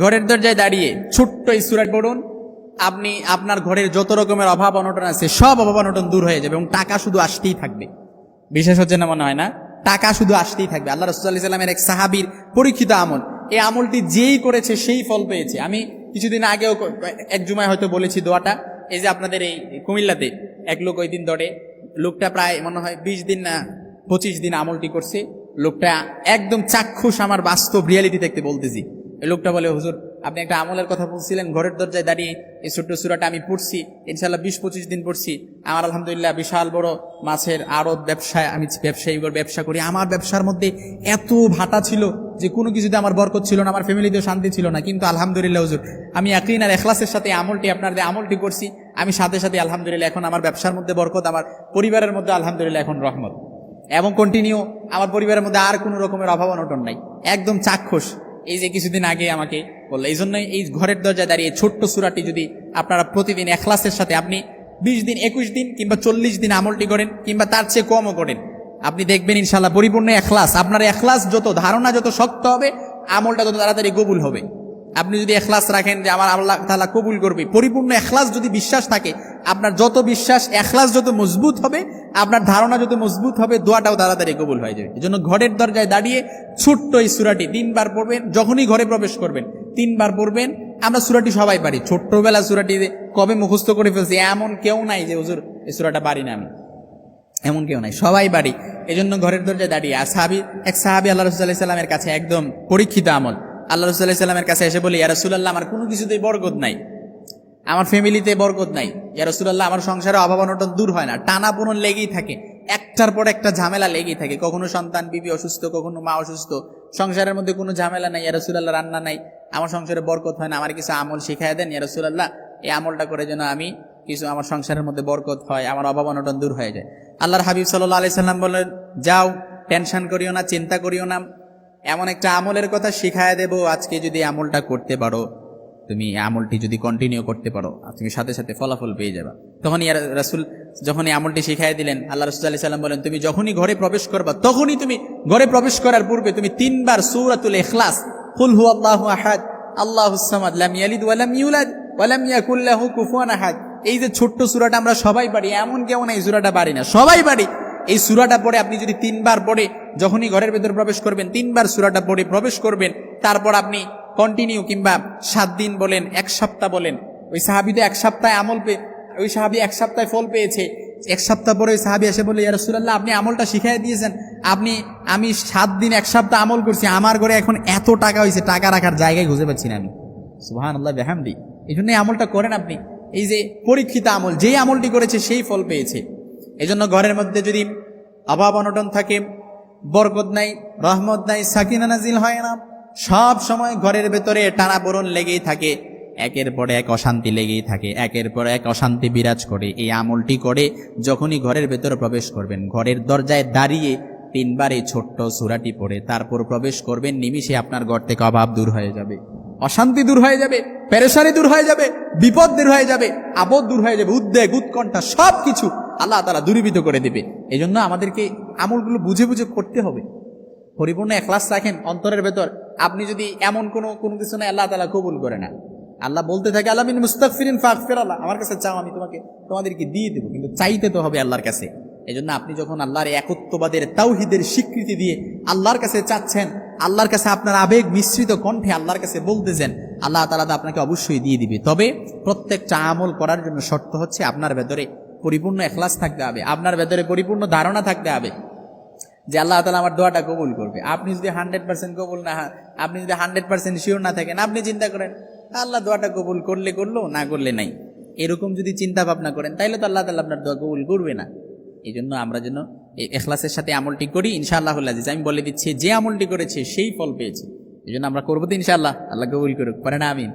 ঘরের দরজায় দাঁড়িয়ে ছোট্ট এই সুরাট পড়ুন। আপনি, আপনার ঘরের যত রকমের অভাব অনটন আছে, সব অভাব অনটন দূর হয়ে যাবে এবং টাকা শুধু আসতেই থাকবে। বিশেষ হচ্ছে না মনে হয় না? টাকা শুধু আসতেই থাকবে। আল্লাহ রসুল্লাহ এক সাহাবির পরীক্ষিত আমল। এই আমলটি যেই করেছে, সেই ফল পেয়েছে। আমি কিছুদিন আগেও এক জুমায় হয়তো বলেছি দোয়াটা। এই যে আপনাদের এই কুমিল্লাতে এক লোক ওই দিন দরে লোকটা প্রায় মনে হয় বিশ দিন না পঁচিশ দিন আমলটি করছে। লোকটা একদম চাক্ষুষ, আমার বাস্তব রিয়ালিটি দেখতে বলতেছি। লোকটা বলে, হুজুর, আপনি একটা আমলের কথা বলছিলেন, ঘরের দরজায় দাঁড়িয়ে এই ছোট্ট সুরাটা আমি পড়ছি ইনশাল্লাহ বিশ পঁচিশ দিন পড়ছি। আমার আলহামদুলিল্লাহ বিশাল বড় মাছের আড়ত ব্যবসায়, আমি ব্যবসায়ী ব্যবসা করি। আমার ব্যবসার মধ্যে এত ভাটা ছিল যে কোনো কিছুতে আমার বরকত ছিল না, আমার ফ্যামিলিতেও শান্তি ছিল না। কিন্তু আলহামদুলিল্লাহ, হুজুর, আমি একদিন আর এখলাসের সাথে আমলটি, আপনার যে আমলটি করছি, আমি সাথে সাথে আলহামদুলিল্লাহ এখন আমার ব্যবসার মধ্যে বরকত, আমার পরিবারের মধ্যে আলহামদুলিল্লাহ এখন রহমত। এবং কন্টিনিউ আমার পরিবারের মধ্যে আর কোনো রকমের অভাব অনটন নাই। একদম চাক্ষুষ। এই যে কিছুদিন আগে আমাকে বলল, এই জন্যই এই ঘরের দরজায় দাঁড়িয়ে ছোট্ট সুরাটি যদি আপনারা প্রতিদিন এখলাসের সাথে আপনি বিশ দিন, একুশ দিন কিংবা চল্লিশ দিন আমলটি করেন কিংবা তার চেয়ে কমও করেন, আপনি দেখবেন ইনশাল্লাহ পরিপূর্ণ এখলাস আপনার এখলাস যত ধারণা যত শক্ত হবে, আমলটা তত তাড়াতাড়ি কবুল হবে। আপনি যদি এখলাস রাখেন যে আমার আল্লাহ তালা কবুল করবে, পরিপূর্ণ এখলাস যদি বিশ্বাস থাকে, আপনার যত বিশ্বাস, এখলাস যত মজবুত হবে, আপনার ধারণা যত মজবুত হবে, দোয়াটাও তাড়াতাড়ি কবুল হয়ে যাবে। জন্য ঘরের দরজায় দাঁড়িয়ে ছোট্ট এই সুরাটি তিনবার পড়বেন, যখনই ঘরে প্রবেশ করবেন, তিনবার পড়বেন। আমরা সুরাটি সবাই পারি। ছোট্টবেলা সুরাটি কবে মুখস্থ করে ফেলছি, এমন কেউ নাই যে, হুজুর, এই সুরাটা পারি না আমি। এমন কেউ নাই, সবাই বাড়ি এই জন্য ঘরের দরজায় দাঁড়িয়ে, আর সাহাবি, এক সাহাবি আল্লাহ রসুল্লাহ সাল্লামের কাছে একদম পরীক্ষিত আমল। আল্লাহ রসুল্লাহ সাল্লামের কাছে এসে বলি, ইয়া রসুল্লাহ আমার কোনো কিছুতেই বরকত নাই। আমার ফ্যামিলিতে বরকত নাই। ইয়া রসুল্লাহ আমার সংসারে অভাব অনটন দূর হয় না। টানা পুনর লেগেই থাকে। একটার পর একটা ঝামেলা লেগেই থাকে। কখনো সন্তান, বিবি অসুস্থ, কখনো মা অসুস্থ। সংসারের মধ্যে কোনো ঝামেলা নাই। ইয়া রসুল্লাহ রান্না নাই। আমার সংসারে বরকত হয় না। আমার কিছু আমল শিখাই দেন। ইয়া রসুল্লাহ এই আমলটা করে যেন আমি কিছু আমার সংসারের মধ্যে বরকত হয়, আমার অভাব অনটন দূর হয়ে যায়। আল্লাহর হাবিব সাল্লাহ আলি সাল্লাম বললেন যাও, টেনশন করিও না, চিন্তা করিও না। এমন একটা আমলের কথা শিখায় দেব, আজকে যদি আমলটা করতে পারো, তুমি আমলটি যদি কন্টিনিউ করতে পারো তুমি সাথে সাথে ফলাফল পেয়ে যাবা। তখন ইয়ার রাসুল যখন এই আমলটি শিখাই দিলেন, আল্লাহ রসুল আলি সাল্লাম বলেন, তুমি যখনই ঘরে প্রবেশ করবা, তখনই তুমি ঘরে প্রবেশ করার পূর্বে তুমি তিনবার সূরাতুল ইখলাস, কুল হু আল্লাহ আহাদ আল্লাহু ইউলাদ এই যে ছোট্ট সূরাটা আমরা সবাই পারি, এমন কেউ না এই সুরাটা পারি না, সবাই পারি। এই সূরাটা পড়ে আপনি যদি তিনবার পড়ে, যখনই ঘরের ভেতর প্রবেশ করবেন, তিনবার সূরাটা পড়ে প্রবেশ করবেন, তারপর আপনি কন্টিনিউ কিংবা সাত দিন বলেন, এক সপ্তাহ বলেন, ওই সাহাবি তো এক সপ্তাহে আমল পেয়ে ওই সাহাবি এক সপ্তাহে ফল পেয়েছে। এক সপ্তাহ পরে ওই সাহাবি এসে বলে ইয়ারসুল্লাহ আপনি আমলটা শিখাই দিয়েছেন। আপনি, আমি সাত দিন এক সপ্তাহ আমল করছি, আমার ঘরে এখন এত টাকা হয়েছে, টাকা রাখার জায়গায় খুঁজে পাচ্ছি না আমি। সুহান আল্লাহ বেহামদি। এই জন্যই আমলটা করেন আপনি। এই যে পরীক্ষিত আমল, যেই আমলটি করেছে, সেই ফল পেয়েছে। এই জন্য ঘরের মধ্যে যদি অভাব অনটন থাকে, বরকত নাই, রহমত নাই, সাকিনা নাজিল হয় না, সব সময় ঘরের ভেতরে টানাপোড়ন লেগেই থাকে, একের পর এক অশান্তি লেগেই থাকে, একের পর এক অশান্তি বিরাজ করে, এই আমলটি করে যখনই ঘরের ভেতরে প্রবেশ করবেন, ঘরের দরজায় দাঁড়িয়ে তিনবার এই ছোট্ট সুরাটি পড়ে, তারপর প্রবেশ করবেন, নিমিষে আপনার ঘর থেকে অভাব দূর হয়ে যাবে, অশান্তি দূর হয়ে যাবে, পেরেশানি দূর হয়ে যাবে, বিপদ দূর হয়ে যাবে আপদ দূর হয়ে যাবে, উদ্বেগ, উৎকণ্ঠা সব কিছু আল্লাহ তালা দূরীভূত করে দেবে। এই জন্য আমাদেরকে আমলগুলো বুঝে বুঝে করতে হবে। পরিপূর্ণ এখলাস রাখেন অন্তরের ভেতর। আপনি যদি এমন কোনো কোনো কিছু না আল্লাহ তালা কবুল করে না। আল্লাহ বলতে থাকে আল্লাহ মিন মুস্তাকফিরিন ফাকফির আল্লাহ। আমার কাছে চাও, আমি তোমাকে, তোমাদেরকে দিয়ে দেবো, কিন্তু চাইতে তো হবে আল্লাহর কাছে। এই জন্য আপনি যখন আল্লাহর একত্ববাদের, তাওহিদের স্বীকৃতি দিয়ে আল্লাহর কাছে চাচ্ছেন, আল্লাহর কাছে আপনার আবেগ মিশ্রিত কণ্ঠে আল্লাহর কাছে বলতেছেন, আল্লাহ তালা আপনাকে অবশ্যই দিয়ে দিবে। তবে প্রত্যেকটা আমল করার জন্য শর্ত হচ্ছে আপনার ভেতরে পরিপূর্ণ এখলাস থাকতে হবে, আপনার ভেতরে পরিপূর্ণ ধারণা থাকতে হবে যে আল্লাহ তালা আমার দোয়াটা কবুল করবে। আপনি যদি হান্ড্রেড পার্সেন্ট কবুল না, আপনি যদি হান্ড্রেড পার্সেন্ট শিওর না থাকেন, আপনি চিন্তা করেন, আল্লাহ দোয়াটা কবুল করলে করল, না করলে নাই। এরকম যদি চিন্তা ভাবনা করেন, তাইলে তো আল্লাহ তালা আপনার দোয়া কবুল করবে না। এই জন্য আমরা যেন এই এখলাসের সাথে আমলটি করি, ইনশাআল্লাহ আজিজ আমি বলে দিচ্ছি, যে আমলটি করেছে, সেই ফল পেয়েছে। এই জন্য আমরা করব তো ইনশাআল্লাহ, আল্লাহ কবুল করুক পারে না আমিন।